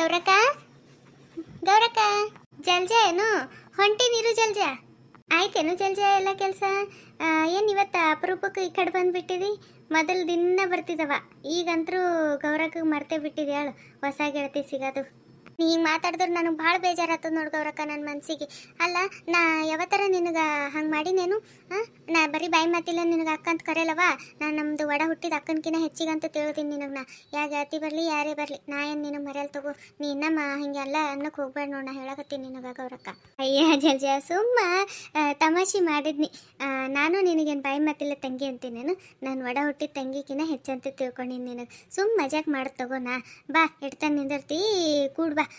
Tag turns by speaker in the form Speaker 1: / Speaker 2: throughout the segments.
Speaker 1: ಗೌರಕ್ಕ? ಗೌರಕ್ಕ, ಜಲ್ಜ ಏನು? ಹೊಂಟಿ ನೀರು ಜಲ್ಜ? ಆಯ್ತೇನು ಜಲ್ಜ ಎಲ್ಲ ಕೆಲಸ? ಏನು ಇವತ್ತು ಅಪರೂಪಕ್ಕೆ ಈ ಕಡೆ ಬಂದ್ಬಿಟ್ಟಿದಿ? ಮೊದಲು ದಿನ ಬರ್ತಿದ್ದವ ಈಗಂತರೂ ಗೌರಕ್ಕ ಮರ್ತೇ ಬಿಟ್ಟಿದ್ಯಾಳು. ಹೊಸ ಗೆಳತಿ ಸಿಗೋದು. ನೀ ಹಿಂಗೆ ಮಾತಾಡಿದ್ರೆ ನನಗೆ ಭಾಳ ಬೇಜಾರಾಗ್ತದೆ ನೋಡಿ ನನ್ನ ಮನಸ್ಸಿಗೆ ಅಲ್ಲ ನಾ ಯಾವತ್ತರ ನಿನಗೆ ಹಂಗೆ ಮಾಡಿನೇನು? ಹಾಂ ನಾ ಬರೀ ಬಾಯಿ ಮಾತಿಲ್ಲ ನಿನಗೆ ಅಕ್ಕ ಅಂತ ಕರೆಯಲ್ಲವ? ನಾನು ನಮ್ಮದು ವಡ ಹುಟ್ಟಿದ ಅಕ್ಕನಕಿನ ಹೆಚ್ಚಿಗೆ ಅಂತ ನಿನಗೆ ನಾ ಯಾ ಗೆಳತಿ ಬರಲಿ ಯಾರೇ ಬರಲಿ ನಾ ಏನು ನಿನಗೆ ಮರೆಯಲ್ ತಗೋ? ನೀ ಇನ್ನಮ್ಮ ಹಿಂಗೆಲ್ಲ ಅನ್ನಕ್ಕೆ ಹೋಗ್ಬೇಡ ನೋಡು ನಾ ಹೇಳಕತ್ತೀನಿ ನಿನಗೆ ಗೌರಕ್ಕ. ಅಯ್ಯ ಜಲ್ಜ ಸುಮ್ಮ ತಮಾಷೆ ಮಾಡಿದ್ನಿ. ನಾನು ನಿನಗೇನು ಬಾಯಿ ಮಾತಿಲ್ಲ ತಂಗಿ ಅಂತೀನಿ ನಾನು ವಡ ಹುಟ್ಟಿದ ತಂಗಿಕಿನ ಹೆಚ್ಚಂತ ತಿಳ್ಕೊಂಡಿನಿ ನಿನಗೆ. ಸುಮ್ಮ ಮಜಾಕ್ ಮಾಡಿ ತಗೋ ನಾ. ಬಾ ಇಡ್ತಾನೆ ನಿಂದಿರ್ತೀ ಕೂಡ್ ಬಾ. ಆ,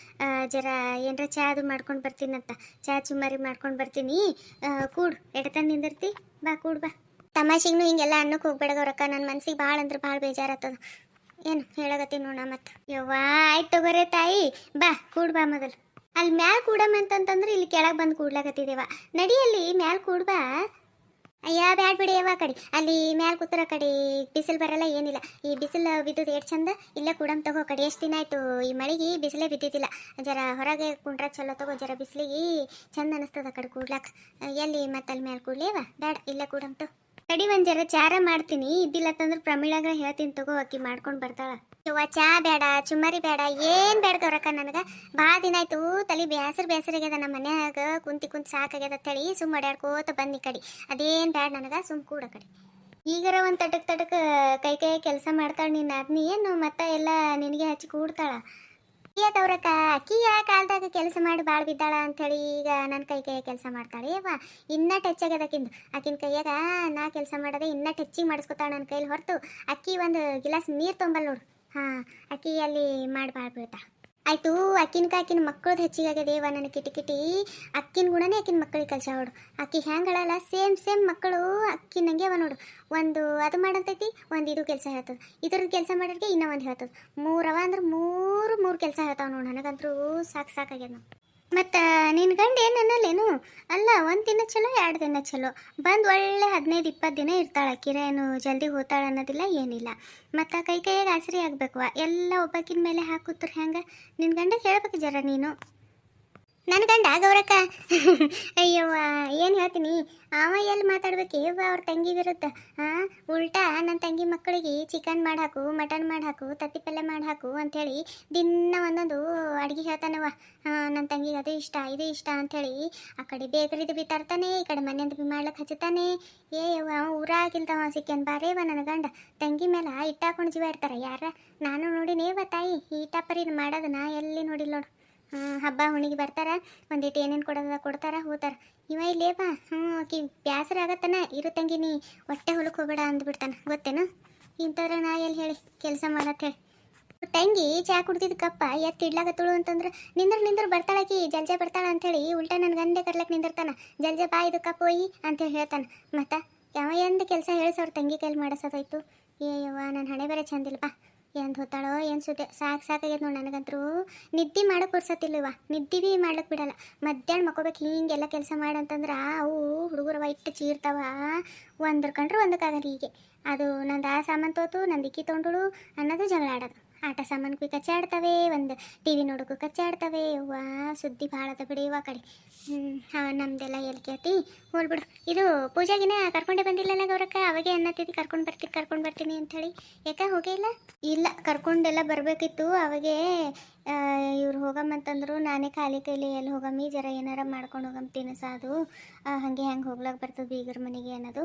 Speaker 1: ಜರ ಏನರ ಚಾ ಅದು ಮಾಡ್ಕೊಂಡು ಬರ್ತೀನಂತ. ಚಾ ಚುಮ್ಮಾರಿ ಮಾಡ್ಕೊಂಡು ಬರ್ತೀನಿ. ಕೂಡು, ಎಡ್ತಾನೆ ನಿಂದಿರ್ತಿ. ಬಾ, ಕೂಡ್ ಬಾ. ತಮಾಷೆಗೂ ಹಿಂಗೆಲ್ಲ ಅನ್ನಕ್ಕೆ ಹೋಗ್ಬೇಡ ಗೌರಕ್ಕ ನನ್ನ ಮನ್ಸಿಗೆ ಭಾಳ ಅಂದ್ರೆ ಭಾಳ ಬೇಜಾರಾಗ್ತದ ಏನು ಹೇಳಕತ್ತೀನಿ ನೋಡ ಮತ್ತೆ. ಯವ್ವಾ, ಆಯ್ತು ತಗೋರೆ ತಾಯಿ. ಬಾ, ಕೂಡ್ ಬಾ ಮೊದಲು ಅಲ್ಲಿ ಮ್ಯಾಲ ಕೂಡಮ್ಮ ಅಂತಂತಂದ್ರೆ ಇಲ್ಲಿ ಕೆಳಗೆ ಬಂದು ಕೂಡ್ಲಾಕತ್ತಿದೇವ. ನಡಿಯಲ್ಲಿ ಮ್ಯಾಲ ಕೂಡ್ ಬಾ. ಅಯ್ಯ, ಬ್ಯಾಡ್ ಬಿಡಿ ಯಾವ ಕಡೆ. ಅಲ್ಲಿ ಮ್ಯಾಲ ಕೂತರ ಕಡೆ, ಬಿಸಿಲು ಬರಲ್ಲ, ಏನಿಲ್ಲ. ಈ ಬಿಸಿಲು ಬಿದ್ದದ ಎಷ್ಟು ಚಂದ, ಇಲ್ಲ ಕೂಡ ತಗೋ ಕಡೆ. ಎಷ್ಟು ದಿನ ಆಯ್ತು ಈ ಮಳೆಗೆ? ಬಿಸಿಲೇ ಬಿದ್ದಿದ್ದಿಲ್ಲ. ಜರ ಹೊರಗೆ ಕುಂಡ್ರ ಚಲೋ ತಗೋ, ಜರ ಬಿಸಿಲಿಗೆ ಚಂದ ಅನಿಸ್ತದ ಕಡೆ ಕೂಡ್ಲಾಕ. ಎಲ್ಲಿ ಮತ್ತೆ ಅಲ್ಲಿ ಮ್ಯಾಲ ಕೂಡ್ಲೇವ ಬೇಡ ಇಲ್ಲ ಕೂಡಂತು ಕಡಿ ಒಂದು ಜರ ಚಾರ ಮಾಡ್ತೀನಿ. ಇದ್ದಿಲ್ಲ ತಂದ್ರೆ ಪ್ರಮೀಳಾಗ ಹೇಳ್ತೀನಿ ತಗೋ ಅಕ್ಕಿ ಮಾಡ್ಕೊಂಡು ಬರ್ತಾಳ. ಯವ್ವ, ಚಾ ಬೇಡ, ಚುಮ್ಮರಿ ಬೇಡ, ಏನ್ ಬೇಡ ಗೌರಕ್ಕ ನನಗ? ಭಾಳ ದಿನ ಆಯ್ತು, ತಲೆ ಬೇಸರ ಬ್ಯಾಸರ ಆಗ್ಯದ ನಮ್ಮ ಮನ್ಯಾಗ, ಕುಂತಿ ಕುಂತಿ ಸಾಕಾಗ್ಯದ ತಳಿ ಸುಮ್ಮ ಅಡ್ಯಾಡ್ಕೋತ ಬಂದಿ ಕಡಿ. ಅದೇನ್ ಬೇಡ ನನಗ, ಸುಮ್ ಕೂಡ ಕಡಿ. ಈಗರ ಒಂದ್ ತಟಕ್ ತಟಕ್ ಕೈ ಕೈ ಕೆಲಸ ಮಾಡ್ತಾಳ ನಿನ್ನ ಅದ್ನಿ, ಏನು ಮತ್ತ ಎಲ್ಲ ನಿನಗೆ ಹಚ್ಚಿ ಕೂಡ್ತಾಳ? ಏತವ್ರಕ್ಕ ಅಕ್ಕಿ ಯಾ ಕಾಲದಾಗ ಕೆಲಸ ಮಾಡಿ ಭಾಳ ಬಿದ್ದಾಳ ಅಂಥೇಳಿ ಈಗ ನನ್ನ ಕೈ ಕೈ ಕೆಲಸ ಮಾಡ್ತಾಳೆ. ಏವಾ ಇನ್ನ ಟಚ್ ಆಗ್ಯದ ಆಕಿಂದು. ಆಕಿನ ಕೈಯಾಗ ನಾ ಕೆಲಸ ಮಾಡದೆ ಇನ್ನ ಟಚ್ಚಿಗೆ ಮಾಡಿಸ್ಕೊತಾಳ ನನ್ನ ಕೈಲಿ ಹೊರತು. ಅಕ್ಕಿ ಒಂದು ಗಿಲಾಸ್ ನೀರು ತೊಂಬಲ್ ನೋಡು. ಹಾಂ ಅಕ್ಕಿ ಅಲ್ಲಿ ಮಾಡಿ ಭಾಳ ಬೀಳ್ತಾ ಆಯ್ತು ಅಕ್ಕಿನ ಕಾಕಿನ ಮಕ್ಕಳದ್ದು ಹೆಚ್ಚಿಗೆ ಇವ ನನ್ನ ಕಿಟಿ ಕಿಟಿ, ಅಕ್ಕಿನ ಗುಣನೇ ಆಕಿನ ಮಕ್ಕಳಿಗೆ ಕೆಲಸ ಹೊಡು ಅಕ್ಕಿ ಹೆಂಗಳಲ್ಲ ಸೇಮ್ ಸೇಮ್ ಮಕ್ಕಳು ಅಕ್ಕಿ ನಂಗೆ ಅವ ನೋಡು. ಒಂದು ಅದು ಮಾಡಂತೈತಿ, ಒಂದು ಇದು ಕೆಲಸ ಹೇಳ್ತದೆ. ಇದ್ರದ್ದು ಕೆಲಸ ಮಾಡೋರಿಗೆ ಇನ್ನೂ ಒಂದು ಹೇಳ್ತದ. ಮೂರವ ಅಂದ್ರೆ ಮೂರು ಮೂರು ಕೆಲಸ ಹೇಳ್ತಾವೆ ನೋಡು ನನಗಂತರೂ ಸಾಕು ಸಾಕಾಗ್ಯದ. ನಾವು ಮತ್ತು ನಿನ್ನ ಗಂಡ ಏನು ಅನ್ನಲ್ಲೇನು? ಅಲ್ಲ, ಒಂದು ದಿನ ಚಲೋ, ಎರಡು ದಿನ ಚಲೋ. ಬಂದು ಒಳ್ಳೆ ಹದಿನೈದು ಇಪ್ಪತ್ತು ದಿನ ಇರ್ತಾಳೆ. ಕಿರೇನು ಜಲ್ದಿ ಹೋತಾಳೆ ಅನ್ನೋದಿಲ್ಲ, ಏನಿಲ್ಲ. ಮತ್ತು ಕೈ ಕೈಯಾಗ ಆಸರಿ ಆಗ್ಬೇಕು ಎಲ್ಲ ಒಬ್ಬಾಕಿನ ಮೇಲೆ ಹಾಕುತ್ತರ ಹೆಂಗೆ? ನಿನ್ನ ಗಂಡ ಹೇಳ್ಬೇಕು ಜರ ನೀನು. ನನ್ನ ಗಂಡ, ಗೌರಕ್ಕ. ಅಯ್ಯವ್ವ, ಏನು ಹೇಳ್ತೀನಿ? ಅವ ಎಲ್ಲಿ ಮಾತಾಡ್ಬೇಕು? ಅವ್ರ ತಂಗಿ ಬಿರುತ್ತ ಹಾಂ ಉಲ್ಟಾ ನನ್ನ ತಂಗಿ ಮಕ್ಕಳಿಗೆ ಚಿಕನ್ ಮಾಡಾಕು ಮಟನ್ ಮಾಡಾಕು ತತ್ತಿ ಪಲ್ಯ ಮಾಡಾಕು ಅಂಥೇಳಿ ದಿನ ಒಂದೊಂದು ಅಡುಗೆ ಹೇಳ್ತಾನವ ನನ್ನ ತಂಗಿಗೆ ಅದು ಇಷ್ಟ, ಇದು ಇಷ್ಟ ಅಂಥೇಳಿ ಆ ಕಡೆ ಬೇಕರಿದು ಬಿ ತರ್ತಾನೆ, ಈ ಕಡೆ ಮನೆಯಿಂದ ಬಿ ಮಾಡ್ಲಕ್ಕೆ ಹಚ್ಚುತ್ತಾನೆ. ಏ ಅವ ಊರಾಗಿಲ್ತವ ಸಿಕ್ಕೇನು ಬಾರೇವ ನನ್ನ ಗಂಡ. ತಂಗಿ ಮೇಲೆ ಇಟ್ಟಾಕೊಂಡು ಜೀವ ಇರ್ತಾರೆ ಯಾರ? ನಾನು ನೋಡಿನೇವ ತಾಯಿ, ಈ ಟಪ್ಪರಿನ ಮಾಡೋದನ್ನ ಎಲ್ಲಿ ನೋಡಿಲ್ಲ ನೋಡು. ಹಬ್ಬ ಹುಣಿಗೆ ಬರ್ತಾರ ಒಂದಿಟ್ಟು ಏನೇನು ಕೊಡೋದ ಕೊಡ್ತಾರ, ಹೋತಾರ. ಇವ ಬಾ. ಹ್ಞೂ ಆಕಿ ಬ್ಯಾಸರ ಆಗತ್ತನ, ಇರು ತಂಗಿ ನೀ, ಹೊಟ್ಟೆ ಹುಲಕ್ಕೆ ಹೋಗಬೇಡ ಅಂದ್ಬಿಡ್ತಾನೆ. ಗೊತ್ತೇನು? ಇಂಥವ್ರ ನಾ ಎಲ್ಲಿ ಹೇಳಿ ಕೆಲಸ ಮಾಡತ್ ಹೇಳಿ. ತಂಗಿ ಚಾ ಕುಡ್ದಿದ್ದು ಕಪ್ಪ, ಎತ್ತಿ ಇಡ್ಲಾಗತ್ತಳು ಅಂತಂದ್ರೆ, ನಿಂದ್ರ ನಿಂದ್ರ ಬರ್ತಾಳಕಿ ಜಲ್ಜೆ ಬರ್ತಾಳ ಅಂಥೇಳಿ, ಉಲ್ಟಾ ನನ್ನ ಗಂಡೆ ಕರ್ಲಕ್ ನಿಂದಿರ್ತಾನ. ಜಲ್ಜೆ ಬಾ, ಇದು ಕಪ್ಪ ಒಯ್ಯಿ ಅಂತೇಳಿ ಹೇಳ್ತಾನೆ. ಮತ್ತೆ, ಯಾವ ಎಂದ ಕೆಲಸ ಹೇಳಿಸೋರು ತಂಗಿ ಕೈಲಿ ಮಾಡಿಸೋದಾಯ್ತು? ಏ ಯವ್ವ ನನ್ನ ಹಣೆ ಬೇರೆ ಚಂದಿಲ್ಲಪ್ಪ ಎಂದ್ ಹೊತ್ತಾಳೋ, ಏನು ಸುದ್ದಿ? ಸಾಕು ಸಾಕಾಗ್ಯದ ನೋಡಿ ನನಗಂತರೂ. ನಿದ್ದೆ ಮಾಡೋಕೆ ಕೊಡ್ಸತ್ತಿಲ್ವ ನಿದ್ದೆ ಭೀ ಮಾಡ್ಲಿಕ್ಕೆ ಬಿಡಲ್ಲ. ಮಧ್ಯಾಹ್ನ ಮಕ್ಕೋಬೇಕು, ಹಿಂಗೆಲ್ಲ ಕೆಲಸ ಮಾಡಂತಂದ್ರೆ ಅವು ಹುಡುಗರವ ಇಟ್ಟು ಚೀರ್ತಾವ. ಒಂದ್ರ ಕಂಡ್ರೆ ಒಂದಕ್ಕಾಗಲ್ಲ ಹೀಗೆ. ಅದು ನಂದು ಆ ಸಾಮಾನು ತೋತು, ನಂದು ಇಕ್ಕಿ ತೊಗೊಂಡಳು ಅನ್ನೋದು ಜಗಳ ಆಡೋದು. ಆಟ ಸಾಮಾನು ಬಿ ಕಚ್ಚಾಡ್ತವೆ, ಒಂದು ಟಿ ವಿ ನೋಡೋಕು ಕಚ್ಚಾಡ್ತವೆ. ವಾ ಸುದ್ದಿ ಭಾಳ ಅದ ಬಿಡಿ ಇವ ಕಡೆ. ಹಾಂ, ನಮ್ದೆಲ್ಲ ಎಲ್ಲಿ ಕೇಳ್ತಿ ಹೋಲ್ಬಿಡು ಇದು ಪೂಜಾಗಿನ ಕರ್ಕೊಂಡೇ ಬಂದಿಲ್ಲಲ್ಲ ಗೌರಕ್ಕ? ಅವಾಗೆ ಅನ್ನತ್ತಿದ್ದು ಕರ್ಕೊಂಡು ಬರ್ತೀನಿ ಕರ್ಕೊಂಡು ಬರ್ತೀನಿ ಅಂಥೇಳಿ. ಯಾಕೆ ಹೋಗೇ ಇಲ್ಲ? ಇಲ್ಲ, ಕರ್ಕೊಂಡೆಲ್ಲ ಬರಬೇಕಿತ್ತು. ಅವಾಗೆ ಇವ್ರು ಹೋಗಮ್ಮಂತಂದ್ರು ನಾನೇ ಖಾಲಿ ಕೈಲಿ ಎಲ್ಲಿ ಹೋಗಮ್ಮಿ ಜರ ಏನಾರ ಮಾಡ್ಕೊಂಡು ಹೋಗಮ್ಮ ತಿನ್ನಸ ಅದು. ಹಾಗೆ ಹೆಂಗೆ ಹೋಗ್ಲಾಕ ಬರ್ತದೆ ಬೀಗರ ಮನೆಗೆ ಅನ್ನೋದು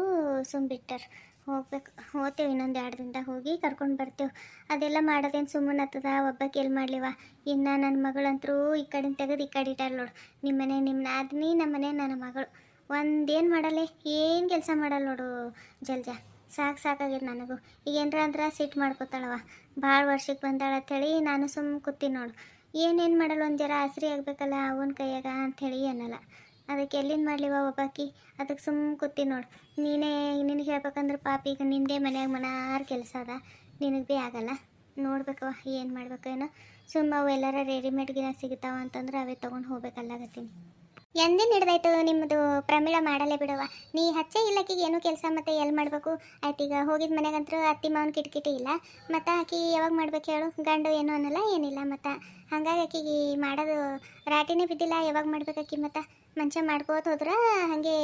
Speaker 1: ಸುಮ್ ಬಿಟ್ಟರ್ ಹೋಗ್ಬೇಕು. ಹೋಗ್ತೇವೆ, ಇನ್ನೊಂದು ಎರಡು ದಿನದಾಗ ಹೋಗಿ ಕರ್ಕೊಂಡು ಬರ್ತೇವೆ. ಅದೆಲ್ಲ ಮಾಡೋದೇನು ಸುಮ್ಮನೆ ಹತ್ತದ? ಒಬ್ಬಕ್ಕೆ ಎಲ್ಲಿ ಮಾಡ್ಲಿವ? ಇನ್ನು ನನ್ನ ಮಗಳಂತರೂ ಈ ಕಡೆ ತೆಗೆದು ಈ ಕಡೆ ಇಟ್ಟಾರ ನೋಡು. ನಿಮ್ಮ ಮನೆ ನಿಮ್ಮ ನಾದ್ನಿ ನಮ್ಮ ಮನೆ ನನ್ನ ಮಗಳು. ಒಂದೇನು ಮಾಡಲ್ಲ? ಏನು ಕೆಲಸ ಮಾಡಲ್ಲ ನೋಡು ಜಲ್ಜ. ಸಾಕು ಸಾಕಾಗಿದೆ ನನಗೂ. ಈಗ ಏನರ ಅಂದ್ರೆ ಸಿಟ್ಟು ಮಾಡ್ಕೋತಾಳವ ಭಾಳ ವರ್ಷಕ್ಕೆ ಬಂದಾಳ ಅಂಥೇಳಿ ನಾನು ಸುಮ್ಮನೆ ಕೂತೀನಿ ನೋಡು. ಏನೇನು ಮಾಡಲ್ಲ ಒಂದು ಜರ ಆಸರಿ ಆಗಬೇಕಲ್ಲ, ಅವನ ಕೈಯಾಗ ಅಂಥೇಳಿ ಅನ್ನಲ್ಲ. ಅದಕ್ಕೆ ಎಲ್ಲಿಂದ ಬಾ ಒಬ್ಬಾಕಿ ಅದಕ್ಕೆ ಸುಮ್ಮ ಕೂತಿ ನೋಡು. ನೀನೇ ನಿನಗೆ ಹೇಳ್ಬೇಕಂದ್ರೆ ಪಾಪ ಈಗ ನಿಂದೇ ಮನ್ಯಾಗ ಮನಾರು ಕೆಲಸ ಅದ. ನಿನಗೆ ಭೀ ಆಗಲ್ಲ. ನೋಡ್ಬೇಕವ ಏನು ಮಾಡ್ಬೇಕು ಏನೋ. ಸುಮ್ಮ ಅವು ರೆಡಿಮೇಡ್ ಗಿನ ಸಿಗ್ತಾವ ಅಂತಂದ್ರೆ ಅವೇ ತೊಗೊಂಡು ಹೋಗ್ಬೇಕಲ್ಲಾಗತ್ತೀನಿ. ಎಂದಿನ ಹಿಡ್ದಾಯ್ತು ನಿಮ್ಮದು ಪ್ರಮಿಳ ಮಾಡಲೇ ಬಿಡವ ನೀ ಹಚ್ಚೇ ಇಲ್ಲಕ್ಕಿಗೆ ಏನು ಕೆಲಸ ಮತ್ತೆ ಎಲ್ಲಿ ಮಾಡಬೇಕು? ಆಯ್ತು ಈಗ ಹೋಗಿದ ಮನೆಗಂತೂ ಅತ್ತಿ ಮಾವನ ಕಿಟಕಿಟಿ ಇಲ್ಲ. ಮತ್ತು ಆಕಿ ಯಾವಾಗ ಮಾಡ್ಬೇಕು ಹೇಳು? ಗಂಡು ಏನು ಅನ್ನಲ್ಲ, ಏನಿಲ್ಲ ಮತ್ತು. ಹಂಗಾಗಿ ಆಕಿಗೆ ಮಾಡೋದು ರಾಟಿನೇ ಬಿದ್ದಿಲ್ಲ, ಯಾವಾಗ ಮಾಡ್ಬೇಕಾಕಿ ಮತ್ತು? ಮಂಚ ಮಾಡ್ಕೋತ ಹೋದ್ರೆ ಹಾಗೆ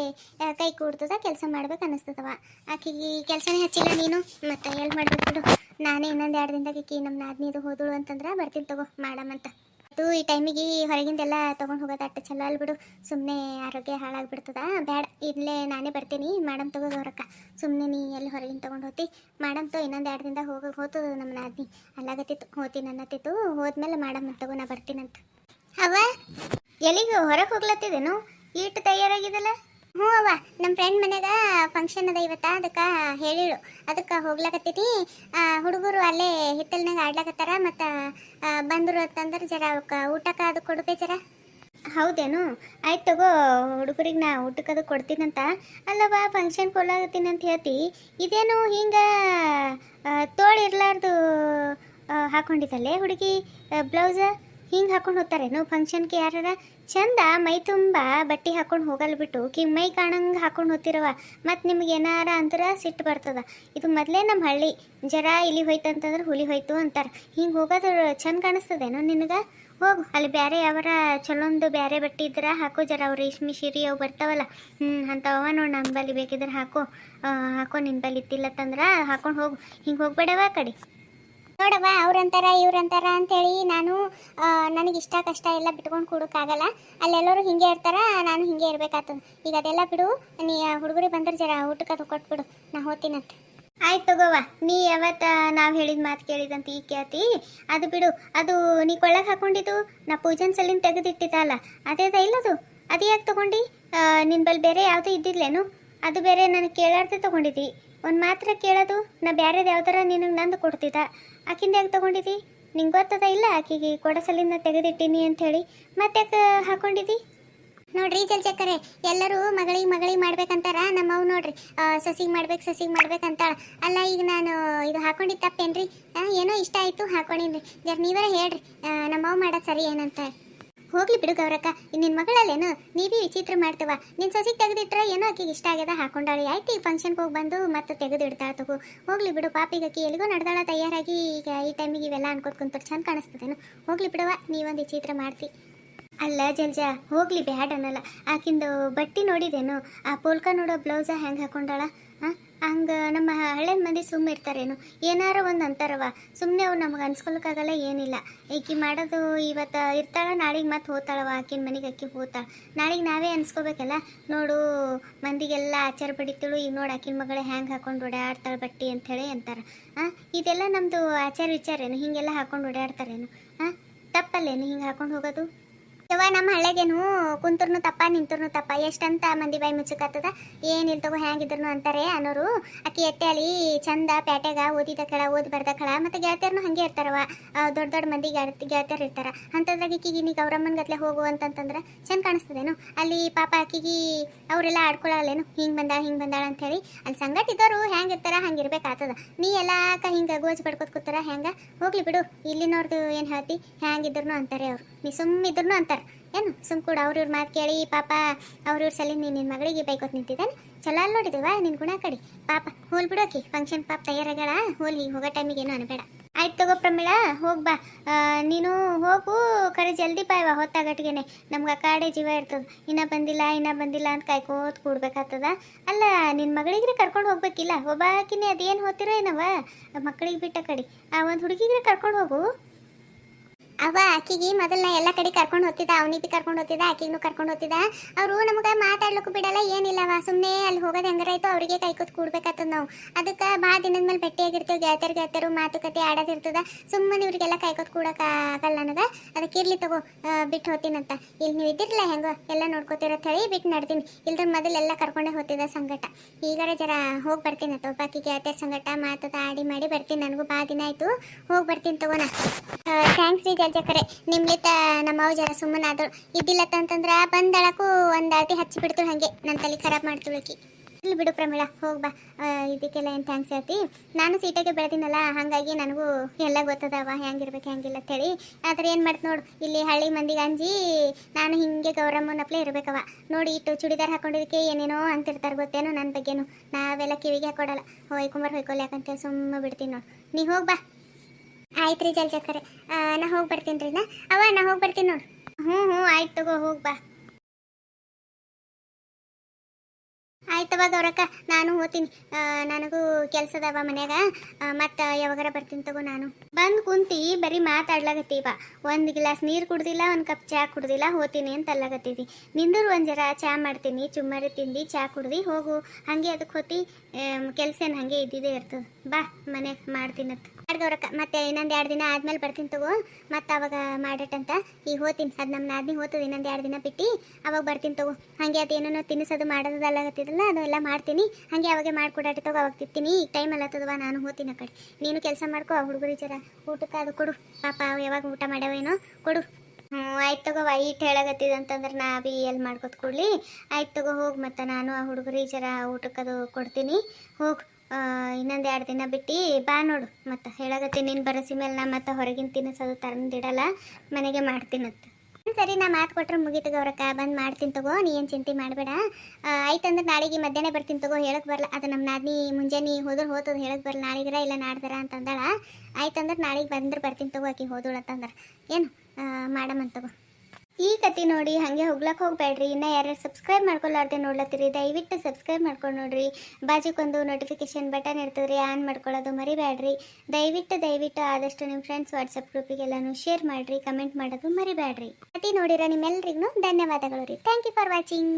Speaker 1: ಕೈ ಕೂಡ್ತದ, ಕೆಲಸ ಮಾಡ್ಬೇಕು ಅನ್ನಿಸ್ತದವ. ಆಕಿಗೆ ಕೆಲಸನೇ ಹಚ್ಚಿಲ್ಲ ನೀನು? ಮತ್ತೆ ಎಲ್ಲಿ ಮಾಡ್ಬೇಕು ಬಿಡು. ನಾನೇ ಇನ್ನೊಂದು ಎರಡು ದಿನದಾಗ ಆಕಿ ನಮ್ಮ ನಾದಿನಿದು ಹೋದಳು ಅಂತಂದ್ರೆ ಬರ್ತೀನಿ ತಗೋ ಮಾಡಮಂತ ಅದು ಈ ಟೈಮಿಗೆ ಹೊರಗಿಂದೆಲ್ಲ ತೊಗೊಂಡು ಹೋಗೋದು ಅಟ್ಟ ಚಲೋ ಅಲ್ಲಿ ಬಿಡು. ಸುಮ್ಮನೆ ಆರೋಗ್ಯ ಹಾಳಾಗ್ಬಿಡ್ತದ. ಬ್ಯಾಡ ಇಲ್ಲೇ ನಾನೇ ಬರ್ತೀನಿ. ಮಾಡಮ್ ತಗೋ ಹೊರಕ್ಕ ಸುಮ್ಮನೆ ನೀ ಎಲ್ಲಿ ಹೊರಗಿಂದ ತೊಗೊಂಡು ಹೋತಿ? ಮಾಡಮ್ ತೋ, ಇನ್ನೊಂದು ಎರಡು ದಿನದಾಗ ಹೋಗ ಹೋತದ ನಮ್ಮ ನಾದ್ನಿ. ಅಲ್ಲಾಗತ್ತಿತ್ತು, ಹೋತೀನಿ ಅನ್ನತ್ತಿತ್ತು. ಹೋದ್ಮೇಲೆ ಮಾಡಮ್ ತಗೋ, ನಾ ಬರ್ತೀನಂತ. ಅವ ಎಲ್ಲಿಗೆ ಹೊರಗೆ ಹೋಗ್ಲತ್ತಿದೇನು? ಈಟು ತಯಾರಾಗಿದಲ್ಲ? ಹ್ಞೂ ಅವ್ವ ನಮ್ಮ ಫ್ರೆಂಡ್ ಮನ್ಯಾಗ ಫಂಕ್ಷನ್ ಅದ ಇವತ್ತ, ಅದಕ್ಕೆ ಹೇಳಿಳು. ಅದಕ್ಕೆ ಹೋಗ್ಲಕತ್ತೀನಿ ಹುಡುಗರು ಅಲ್ಲೇ ಹಿತ್ತಲ್ನಾಗ ಆಡ್ಲಕತ್ತಾರ, ಮತ್ತು ಬಂದರು ಅಂತಂದ್ರೆ ಜರ ಅವಕ್ಕೆ ಊಟಕ್ಕೆ ಅದು ಕೊಡಬೇಕು ಜರ. ಹೌದೇನು? ಆಯ್ತು ತಗೋ, ಹುಡುಗರಿಗೆ ನಾ ಊಟಕ್ಕೆ ಅದು ಕೊಡ್ತೀನಂತ. ಅಲ್ಲವ ಫಂಕ್ಷನ್ ಕೊಡ್ಲಾಗತ್ತೀನಿ ಅಂತ ಹೇಳ್ತಿ. ಇದೇನು ಹಿಂಗೆ ತೋಳಿರ್ಲಾರ್ದು ಹಾಕೊಂಡಿದ್ದಲ್ಲೇ ಹುಡುಗಿ ಬ್ಲೌಸ ಹಿಂಗೆ ಹಾಕೊಂಡು ಹೋಗ್ತಾರೇನು? ಫಂಕ್ಷನ್ಗೆ ಯಾರಾರ ಚಂದ ಮೈ ತುಂಬ ಬಟ್ಟೆ ಹಾಕೊಂಡು ಹೋಗಲ್ ಬಿಟ್ಟು, ಕಿ ಮೈ ಕಾಣಂಗೆ ಹಾಕೊಂಡು ಹೋಗ್ತಿರವ ಮತ್ತು ನಿಮ್ಗೆ ಏನಾರ ಅಂದ್ರೆ ಸಿಟ್ಟು ಬರ್ತದ. ಇದು ಮೊದಲೇ ನಮ್ಮ ಹಳ್ಳಿ. ಜರ ಇಲ್ಲಿ ಹೋಯ್ತು ಅಂತಂದ್ರೆ ಹುಲಿ ಹೋಯ್ತು ಅಂತಾರೆ. ಹಿಂಗೆ ಹೋಗೋದು ಚಂದ ಕಾಣಿಸ್ತದೇನೋ ನಿನಗೆ? ಹೋಗು, ಅಲ್ಲಿ ಬೇರೆ ಯಾವರ ಚಲೊಂದು ಬೇರೆ ಬಟ್ಟೆ ಇದ್ರೆ ಹಾಕೋ, ಜರ ಅವು ರೇಷ್ಮೆ ಶಿರಿ ಅವು ಬರ್ತಾವಲ್ಲ. ಹ್ಞೂ ಅಂಥವ ನೋಡಿ ನಮ್ಮ ಬಲ್ಲಿ ಬೇಕಿದ್ರೆ ಹಾಕೋ. ಹಾಕೋ ನಿನ್ನ ಬಲ್ಲಿ ಇತ್ತಿಲ್ಲತ್ತಂದ್ರೆ ಹಾಕೊಂಡು ಹೋಗು. ಹಿಂಗೆ ಹೋಗ್ಬೇಡವ ಕಡೆ. ನೋಡವ್ವ, ಅವ್ರಂತಾರ, ಇವ್ರಂತಾರ ಅಂತೇಳಿ ನಾನು ನನಗೆ ಇಷ್ಟ ಕಷ್ಟ ಎಲ್ಲ ಬಿಟ್ಕೊಂಡು ಕೊಡೋಕ್ಕಾಗಲ್ಲ. ಅಲ್ಲೆಲ್ಲರೂ ಹಿಂಗೆ ಇರ್ತಾರ, ನಾನು ಹಿಂಗೆ ಇರಬೇಕಾಗ್ತದೆ. ಈಗ ಅದೆಲ್ಲ ಬಿಡು, ನೀ ಹುಡುಗರಿಗೆ ಬಂದ್ರೆ ಜರ ಊಟಕ್ಕೆ ಅದು ಕೊಟ್ಬಿಡು, ನಾ ಹೋಗ್ತೀನಂತ ಆಯ್ತು ತಗೋವ ನೀ ಯಾವತ್ತ ನಾವು ಹೇಳಿದ ಮಾತು ಕೇಳಿದಂತ ಈ ಕೇಳ್ತಿ ಅದು ಬಿಡು, ಅದು ನೀ ಕೊಳ್ಳಕ್ಕೆ ಹಾಕೊಂಡಿದ್ದು, ನಾ ಪೂಜನ್ ಸಲಿನ ತೆಗೆದಿಟ್ಟಿದ್ದಲ್ಲ ಅದೇದ ಇಲ್ಲದು? ಅದು ಯಾಕೆ ತಗೊಂಡು? ನಿನ್ನ ಬಳಿ ಬೇರೆ ಯಾವುದೂ ಇದ್ದಿದ್ಲೇನು? ಅದು ಬೇರೆ ನಾನು ಕೇಳಾರ್ದೆ ತಗೊಂಡಿದ್ದಿ. ಒಂದು ಮಾತ್ರ ಕೇಳೋದು, ನಾ ಬ್ಯಾರೇದು ಯಾವ್ದಾರ ನಿನಗೆ ನಂದು ಕೊಡ್ತಿದ್ದ. ಆಕಿಂದ ಯಾಕೆ ತಗೊಂಡಿದ್ದಿ? ನಿಂಗೆ ಗೊತ್ತದ ಇಲ್ಲ ಆಕಿಗೆ ಕೊಡಸಲಿಂದ ತೆಗೆದಿಟ್ಟಿನಿ ಅಂತ ಹೇಳಿ ಮತ್ತೆ ಹಾಕೊಂಡಿದ್ದಿ? ನೋಡ್ರಿ ಚಲ್ಚಕ್ಕರೆ ಎಲ್ಲರೂ ಮಗಳಿಗೆ ಮಗಳಿಗೆ ಮಾಡ್ಬೇಕಂತಾರ ನಮ್ಮವ್ ನೋಡ್ರಿ. ಸಸಿಗೆ ಮಾಡ್ಬೇಕು, ಸಸಿಗೆ ಮಾಡ್ಬೇಕಂತಾಳ ಅಲ್ಲ, ಈಗ ನಾನು ಇದು ಹಾಕೊಂಡಿದ್ದು ತಪ್ಪೇನ್ರಿ? ಏನೋ ಇಷ್ಟ ಆಯ್ತು ಹಾಕೊಂಡಿನ್ರಿ. ಜರ್ ನೀವೇ ಹೇಳ್ರಿ ನಮ್ಮವ್ ಮಾಡೋದು ಸರಿ ಏನಂತ. ಹೋಗ್ಲಿ ಬಿಡು ಗೌರಕ್ಕ ನಿನ್ನ ಮಗಳಲ್ಲೇನು? ನೀ ಬಿ ವಿಚಿತ್ರ ಮಾಡ್ತವ. ನಿನ್ನ ಸಸಿಗೆ ತೆಗೆದಿಟ್ರೆ ಏನೋ ಆಕಿಗೆ ಇಷ್ಟ ಆಗ್ಯದ? ಹಾಕೊಂಡಾಳಿ. ಆಯ್ತು, ಈ ಫಂಕ್ಷನ್ಗೆ ಹೋಗಿ ಬಂದು ಮತ್ತೆ ತೆಗೆದಿಡ್ತಾಳೆ ತಗೋ ಹೋಗ್ಲಿ ಬಿಡು, ಪಾಪಿಗೆ ಆಕಿ ಎಲ್ಲಿಗೋ ನಡೆದಾಳ ತಯಾರಾಗಿ, ಈಗ ಈ ಟೈಮಿಗೆ ಇವೆಲ್ಲ ಅನ್ಕೋತ ಕುಂತಾರೆ ಚಂದ ಕಾಣಿಸ್ತದೇನು? ಹೋಗ್ಲಿ ಬಿಡುವ, ನೀವೊಂದು ವಿಚಿತ್ರ ಮಾಡ್ತಿ. ಅಲ್ಲ, ಜಲ್ಜ, ಹೋಗ್ಲಿ ಬ್ಯಾಡ್ ಅನ್ನಲ್ಲ. ಆಕಿಂದು ಬಟ್ಟಿ ನೋಡಿದೇನು? ಆ ಪೋಲ್ಕ ನೋಡೋ ಬ್ಲೌಸ ಹೆಂಗೆ ಹಾಕೊಂಡಾಳ? ಹಾಂ ಹಂಗೆ ನಮ್ಮ ಹಳೆ ಮಂದಿ ಸುಮ್ಮ ಇರ್ತಾರೇನು? ಏನಾರ ಒಂದು ಅಂತಾರವ ಸುಮ್ಮನೆ ಅವು ನಮ್ಗೆ ಅನ್ಸ್ಕೊಳಕ್ಕಾಗಲ್ಲ, ಏನಿಲ್ಲ. ಈಕಿ ಮಾಡೋದು ಇವತ್ತು ಇರ್ತಾಳ, ನಾಳೆಗೆ ಮತ್ತೆ ಹೋತಾಳವ ಆಕಿನ ಮನೆಗೆ ಅಕ್ಕಿ ಹೋತಾಳ ನಾಳೆಗೆ ನಾವೇ ಅನ್ಸ್ಕೋಬೇಕಲ್ಲ? ನೋಡು, ಮಂದಿಗೆಲ್ಲ ಆಚಾರ ಪಡಿತಳು ಈಗ ನೋಡಿ ಆಕಿನ ಮಗಳೇ ಹ್ಯಾಂಗೆ ಹಾಕೊಂಡು ಓಡಾಡ್ತಾಳೆ ಬಟ್ಟಿ ಅಂಥೇಳಿ ಅಂತಾರೆ. ಹಾಂ ಇದೆಲ್ಲ ನಮ್ಮದು ಆಚಾರ ವಿಚಾರೇನು? ಹೀಗೆಲ್ಲ ಹಾಕೊಂಡು ಓಡಾಡ್ತಾರೇನು? ಹಾಂ ತಪ್ಪಲ್ಲೇನು ಹಿಂಗೆ ಹಾಕೊಂಡು ಹೋಗೋದು? ಯವ್ವ ನಮ್ಮ ಹಳ್ಳಿಗೇನು ಕುಂತರ್ನು ತಪ್ಪ, ನಿಂತರ್ನು ತಪ್ಪ, ಎಷ್ಟಂತ ಮಂದಿ ಬಾಯಿ ಮುಚ್ಚಕತ್ತದ? ಏನಿಲ್ಲ ತಗೋ ಹ್ಯಾಂಗಿದ್ರು ಅಂತಾರೆ ಅನ್ನೋರು. ಅಕ್ಕಿ ಎತ್ತೆ ಚಂದ ಪ್ಯಾಟ್ಯಾಗ ಓದಿದ ಕಳ, ಓದಿ ಬರ್ದ ಕಳ, ಮತ್ತೆ ಗೆಳತಿಯರ್ನು ಹಂಗೆ ಇರ್ತಾರವ. ದೊಡ್ಡ ದೊಡ್ಡ ಮಂದಿ ಗೆಳತಿ, ಗೆಳತಿಯರು ಇರ್ತಾರ. ಅಂಥದ್ರಾಗ ಈಕಿಗೆ ನೀ ಗೌರಮ್ಮನ ಗತ್ಲೆ ಹೋಗು ಅಂತಂತಂದ್ರ ಚಂದ ಕಾಣಿಸ್ತದೇನು? ಅಲ್ಲಿ ಪಾಪ ಅಕ್ಕಿಗೆ ಅವರೆಲ್ಲ ಆಡ್ಕೊಳಲ್ಲೇನು? ಹಿಂಗೆ ಬಂದಾಳ ಹಿಂಗೆ ಬಂದಾಳ ಅಂತೇಳಿ ಅಲ್ಲಿ ಸಂಗಟ ಇದ್ದವರು ಹೆಂಗೆ ಇರ್ತಾರ ಹಂಗೆ ಇರ್ಬೇಕಾಗ್ತದ ನೀ ಎಲ್ಲಾಕ ಹಿಂಗೆ ಗೋಜ್ ಪಡ್ಕೋತ್ ಕೂತಾರ ಹೆಂಗ ಹೋಗ್ಲಿ ಬಿಡು ಇಲ್ಲಿನವ್ರದ್ದು ಏನು ಹೇಳ್ತಿ? ಹ್ಯಾಂಗಿದ್ರು ಅಂತಾರೆ ಅವ್ರು. ನೀ ಸುಮ್ಮ ಇದ್ರು ಅಂತಾರೆ. ಏನು, ಸುಮ್ ಕೂಡ ಅವ್ರವ್ರ ಮಾತು ಕೇಳಿ, ಪಾಪ ಅವ್ರವ್ರ ಸಲ ನೀನು ನಿನ್ನ ಮಗಳಿಗೆ ಬೈಕೋತ್ ನಿಂತಿದ್ದಾನೆ. ಚಲೋ ಅಲ್ಲಿ ನೋಡಿದೀವ ನಿನ್ ಗುಣ ಕಡಿ. ಪಾಪ, ಹೋಲ್ ಬಿಡೋಕೆ ಫಂಕ್ಷನ್ ಪಾಪ ತಯಾರಾಗಳ ಹೋಲಿ ಹೋಗೋ ಟೈಮಿಗೆ ಏನು ಅನ್ಬೇಡ. ಆಯ್ತು ತಗೋ ಪ್ರಮಿಳ, ಹೋಗ್ ಬಾ. ನೀನು ಹೋಗು, ಕರೆ ಜಲ್ದಿ ಹೊತ್ತಾಗಟ್ಟಿಗೆನೆ ಹೊತ್ತಾಗಟ್ಗೆನೆ. ನಮ್ಗೆ ಆ ಕಾಡೆ ಜೀವ ಇರ್ತದ. ಇನ್ನ ಬಂದಿಲ್ಲ ಇನ್ನ ಬಂದಿಲ್ಲ ಅಂತ ಕಾಯ್ಕೋತ್ ಕೂಡ್ಬೇಕಾಗ್ತದ. ಅಲ್ಲ ನಿನ್ನ ಮಗಳಿಗ್ರೆ ಕರ್ಕೊಂಡು ಹೋಗ್ಬೇಕಿಲ್ಲ? ಒಬ್ಬಾಕಿನೇ ಅದೇನು ಹೋಗ್ತಿರೋ ಏನವ ಮಕ್ಕಳಿಗೆ ಬಿಟ್ಟ ಕಡಿ. ಆ, ಒಂದು ಹುಡುಗಿಗ್ರೆ ಕರ್ಕೊಂಡು ಹೋಗು. ಅವ ಆಕಿಗೆ ಮೊದಲ ಎಲ್ಲ ಕಡೆ ಕರ್ಕೊಂಡು ಹೋಗ್ತಿದ್ದ ಅವನಿಗೆ ಕರ್ಕೊಂಡು ಹೋಗ್ತಿದ್ದ ಆಕಿಗೂ ಕರ್ಕೊಂಡು ಹೋಗ್ತಿದ್ದ. ಅವರು ನಮಗೆ ಮಾತಾಡ್ಲಿಕ್ಕೂ ಬಿಡಲ್ಲ ಏನಿಲ್ಲವ ಸುಮ್ಮನೆ ಅಲ್ಲಿ ಹೋಗೋದು ಹೆಂಗಾರಾಯ್ತು ಅವರಿಗೆ ಕೈ ಕೂತ್ ಕೂಡ್ಬೇಕಾಗ್ತದ ನಾವು. ಅದಕ್ಕೆ ಭಾಳ ದಿನದ ಮೇಲೆ ಭೇಟಿಯಾಗಿರ್ತೇವೆ ಗೆಳತಿಯರು ಗೆಳತಿಯರು, ಮಾತುಕತೆ ಆಡೋದಿರ್ತದ ಸುಮ್ಮನೆ ಇವ್ರಿಗೆಲ್ಲ ಕೈ ಕೂತ್ ಕೂಡಕ್ಕೆ ಆಗಲ್ಲ ನನಗೆ ಅದಕ್ಕೆ ಇರ್ಲಿ ತಗೋ ಬಿಟ್ಟು ಹೋಗ್ತೀನಂತ. ಇಲ್ಲಿ ನೀವು ಇದ್ದಿರಲ್ಲ ಹೆಂಗೋ, ಎಲ್ಲ ನೋಡ್ಕೋತಿರತ್ತ ಹೇಳಿ ಬಿಟ್ಟು ನಡ್ತೀನಿ ಇಲ್ದ್ರ ಮೊದಲೆಲ್ಲ ಕರ್ಕೊಂಡೇ ಹೋಗ್ತಿದ್ದ ಸಂಘಟ. ಈಗಾರ ಜರ ಹೋಗಿ ಬರ್ತೀನಿ ಅಂತ ಬಾಕಿ ಗೆಳತಿಯರ್ ಸಂಘಟ, ಮಾತದ ಆಡಿ ಮಾಡಿ ಬರ್ತೀನಿ, ನನಗೂ ಭಾಳ ದಿನ ಆಯಿತು. ಹೋಗಿ ಬರ್ತೀನಿ ತಗೋಣ ಥ್ಯಾಂಕ್ಸ್ ರೀ ಜಲ್ಜಕರೆ ನಿಮ್ಲಿತ್ತ ನಮ್ಮ ಅವ್ ಜರ ಸುಮ್ಮನೆ ಆದಳು ಇದ್ದಿಲ್ಲತ್ತಂತಂದ್ರ ಬಂದಳಕು ಒಂದು ಹಚ್ಚಿ ಬಿಡ್ತು ಹಂಗೆ. ನನ್ನ ತಲೆ ಖರಾಬ್ ಮಾಡ್ತುಳಕಿ ಇಲ್ಲಿ ಬಿಡು ಪ್ರಮೀಳಾ, ಹೋಗ್ ಬಾ. ಇದಕ್ಕೆಲ್ಲ ಏನು ಥ್ಯಾಂಕ್ಸ್ ಹೇಳ್ತಿ? ನಾನು ಸೀಟಾಗೆ ಬೆಳೆದಿನಲ್ಲ, ಹಾಗಾಗಿ ನನಗೂ ಎಲ್ಲ ಗೊತ್ತದವ. ಹೆಂಗಿರ್ಬೇಕು, ಹೆಂಗಿಲ್ಲ ಅಂತೇಳಿ. ಆದ್ರೆ ಏನು ಮಾಡ್ತು ನೋಡು, ಇಲ್ಲಿ ಹಳ್ಳಿ ಮಂದಿಗೆ ಅಂಜಿ ನಾನು ಹಿಂಗೆ ಗೌರಮ್ಮನಪ್ಲೆ ಇರ್ಬೇಕವ. ನೋಡಿ, ಇಟ್ಟು ಚೂಡಿದಾರ್ ಹಾಕೊಂಡಿದ್ದಕ್ಕೆ ಏನೇನೋ ಅಂತಿರ್ತಾರೆ ಗೊತ್ತೇನೋ ನನ್ನ ಬಗ್ಗೆನು. ನಾವೆಲ್ಲ ಕಿವಿಗೆ ಹಾಕೊಡಲ್ಲ. ಹೊಯ್ಕೊಂಬರ್ ಹೊಯ್ಕೊಲ್ಲ ಯಾಕಂತ ಸುಮ್ಮ ಬಿಡ್ತೀನಿ ನೋಡು. ನೀ ಹೋಗ್ ಬಾ. ಆಯ್ತು ರೀ ಜಲ್ ಚಕ್ಕರೆ ನಾ ಹೋಗಿ ಬರ್ತೀನಿ ರೀ ನಾ. ಅವ, ನಾ ಹೋಗಿ ಬರ್ತೀನಿ ನೋಡು. ಹ್ಞೂ ಹ್ಞೂ ಆಯ್ತು ತಗೋ, ಹೋಗಿ ಬಾ. ಆಯ್ತವ ಗೌರಕ್ಕ ನಾನು ಹೋತೀನಿ. ನನಗೂ ಕೆಲ್ಸದವ ಮನ್ಯಾಗ. ಮತ್ತೆ ಯಾವಾಗಾರ ಬರ್ತೀನಿ ತಗೋ ನಾನು. ಬಂದು ಕುಂತಿ, ಬರೀ ಮಾತಾಡ್ಲಾಗತ್ತೀವ ಒಂದು ಗ್ಲಾಸ್ ನೀರು ಕುಡ್ದಿಲ್ಲ, ಒಂದು ಕಪ್ ಚಹಾ ಕುಡ್ದಿಲ್ಲ, ಹೋತೀನಿ ಅಂತ ಅಲ್ಲಾಗತ್ತಿದ್ದಿ ನಿಂದರು ಒಂದು ಜರ ಚಹಾ ಮಾಡ್ತೀನಿ, ಚುಮ್ಮರಿ ತಿಂದು ಚಹಾ ಕುಡ್ದು, ಹೋಗು. ಹಾಗೆ ಅದಕ್ಕೆ ಹೋತಿ ಕೆಲಸ ಏನು ಹಾಗೆ ಇದ್ದಿದ್ದೇ ಇರ್ತದೆ. ಬಾ ಮನೆಗೆ ಎರಡು ಗೌರಕ್ಕ ಮತ್ತೆ ಇನ್ನೊಂದು ಎರಡು ದಿನ ಆದ್ಮೇಲೆ ಬರ್ತೀನಿ ತಗೋ. ಮತ್ತೆ ಅವಾಗ ಮಾಡಟ್ಟಂತ ಈಗ ಹೋತೀನಿ ಅದು ನಮ್ಮ ನಾದಿನಿ ಹೋಗ್ತದೆ. ಇನ್ನೊಂದು ಎರಡು ದಿನ ಬಿಟ್ಟು ಅವಾಗ ಬರ್ತೀನಿ ತಗೋ. ಹಂಗೆ ಅದು ಏನೇನೋ ತಿನ್ನಿಸೋದು ಮಾಡೋದಲ್ಲ ಅದು ಎಲ್ಲ ಮಾಡ್ತೀನಿ. ಹಂಗೆ ಅವಾಗೆ ಮಾಡ್ಕೊಡಾಟಿ ತಗೋ. ಅವಾಗ ತಿಂತೀನಿ. ಈಗ ಟೈಮ್ ಅಲ್ಲತ್ತದವ ನಾನು ಹೋತಿನ ಆ ಕಡೆ. ನೀನು ಕೆಲಸ ಮಾಡ್ಕೋ, ಆ ಹುಡುಗರು ಜರ ಊಟಕ್ಕೆ ಅದು ಕೊಡು. ಪಾಪ, ಯಾವಾಗ ಊಟ ಮಾಡ್ಯಾವೇನೋ ಕೊಡು. ಹ್ಞೂ ಆಯ್ತು ತಗೋ ವೈಟ್ ಹೇಳಾಗತ್ತಿದ ಅಂತಂದ್ರೆ ನಾ ಬಿ ಎಲ್ಲಿ ಮಾಡ್ಕೊತ ಕೊಡ್ಲಿ. ಆಯ್ತು ತಗೋ, ಹೋಗಿ ಮತ್ತು ನಾನು ಆ ಹುಡುಗರಿಗೆ ಜರ ಊಟಕ್ಕದು ಕೊಡ್ತೀನಿ. ಹೋಗಿ ಇನ್ನೊಂದು ಎರಡು ದಿನ ಬಿಟ್ಟು ಬಾ ನೋಡು ಮತ್ತು. ಹೇಳಾಗತ್ತಿ ನೀನು ಬರಸಿ ಮೇಲೆ ನಾ ಮತ್ತು ಹೊರಗಿನ ತಿನ್ನಿಸೋದು ತಂದಿಡಲ್ಲ ಮನೆಗೆ ಮಾಡ್ತೀನಂತ. ಸರಿ, ನಾ ಮಾತು ಕೊಟ್ರೆ ಮುಗೀತು ಗೌರಕ್ಕ. ಬಂದು ಮಾಡ್ತೀನಿ ತಗೋ, ನೀ ಏನು ಚಿಂತೆ ಮಾಡಬೇಡ. ಆಯ್ತಂದ್ರೆ ನಾಳೆಗೆ ಮಧ್ಯಾಹ್ನ ಬರ್ತೀನಿ ತಗೋ ಹೇಳಕ್ಕೆ ಬರಲ್ಲ ಅದು ನಮ್ಮ ನಾದಿನಿ ಮುಂಜಾನೆ ಹೋದ್ರೆ ಹೋತದ ಹೇಳಕ್ಕೆ ಬರಲ್ಲ ನಾಳೆಗಿರ ಇಲ್ಲ ನಾಡ್ದಾರ ಅಂತಂದಾಳ. ಆಯ್ತಂದ್ರೆ ನಾಳೆಗೆ ಬಂದ್ರೆ ಬರ್ತೀನಿ ತಗೋ ಆಕೆ ಹೋದಳು ಅಂತಂದ್ರೆ. ಏನು? ಮಾಡಮ್ಮ ತಗೋ. ಈ ಕತೆ ನೋಡಿ ಹಂಗೆ ಹೋಗ್ಲಕ್ಕೆ ಹೋಗ್ಬೇಡ್ರಿ. ಇನ್ನು ಯಾರ್ಯಾರು ಸಬ್ಸ್ಕ್ರೈಬ್ ಮಾಡ್ಕೊಳ್ಳಾರ್ದೆ ನೋಡ್ಲತ್ತೀರಿ, ದಯವಿಟ್ಟು ಸಬ್ಸ್ಕ್ರೈಬ್ ಮಾಡ್ಕೊಂಡು ನೋಡ್ರಿ. ಬಾಜುಕೊಂದು ನೋಟಿಫಿಕೇಶನ್ ಬಟನ್ ಇರ್ತದ್ರಿ ಆನ್ ಮಾಡ್ಕೊಳ್ಳೋದು ಮರಿಬೇಡ್ರಿ ದಯವಿಟ್ಟು ದಯವಿಟ್ಟು ಆದಷ್ಟು ನಿಮ್ಮ ಫ್ರೆಂಡ್ಸ್ ವಾಟ್ಸಪ್ ಗ್ರೂಪಿಗೆಲ್ಲಾನು ಶೇರ್ ಮಾಡಿರಿ ಕಮೆಂಟ್ ಮಾಡೋದು ಮರಿಬೇಡ್ರಿ ಕತೆ ನೋಡಿರೋ ನಿಮ್ಮೆಲ್ಲರಿಗೂ ಧನ್ಯವಾದಗಳು ರೀ. Thank you for watching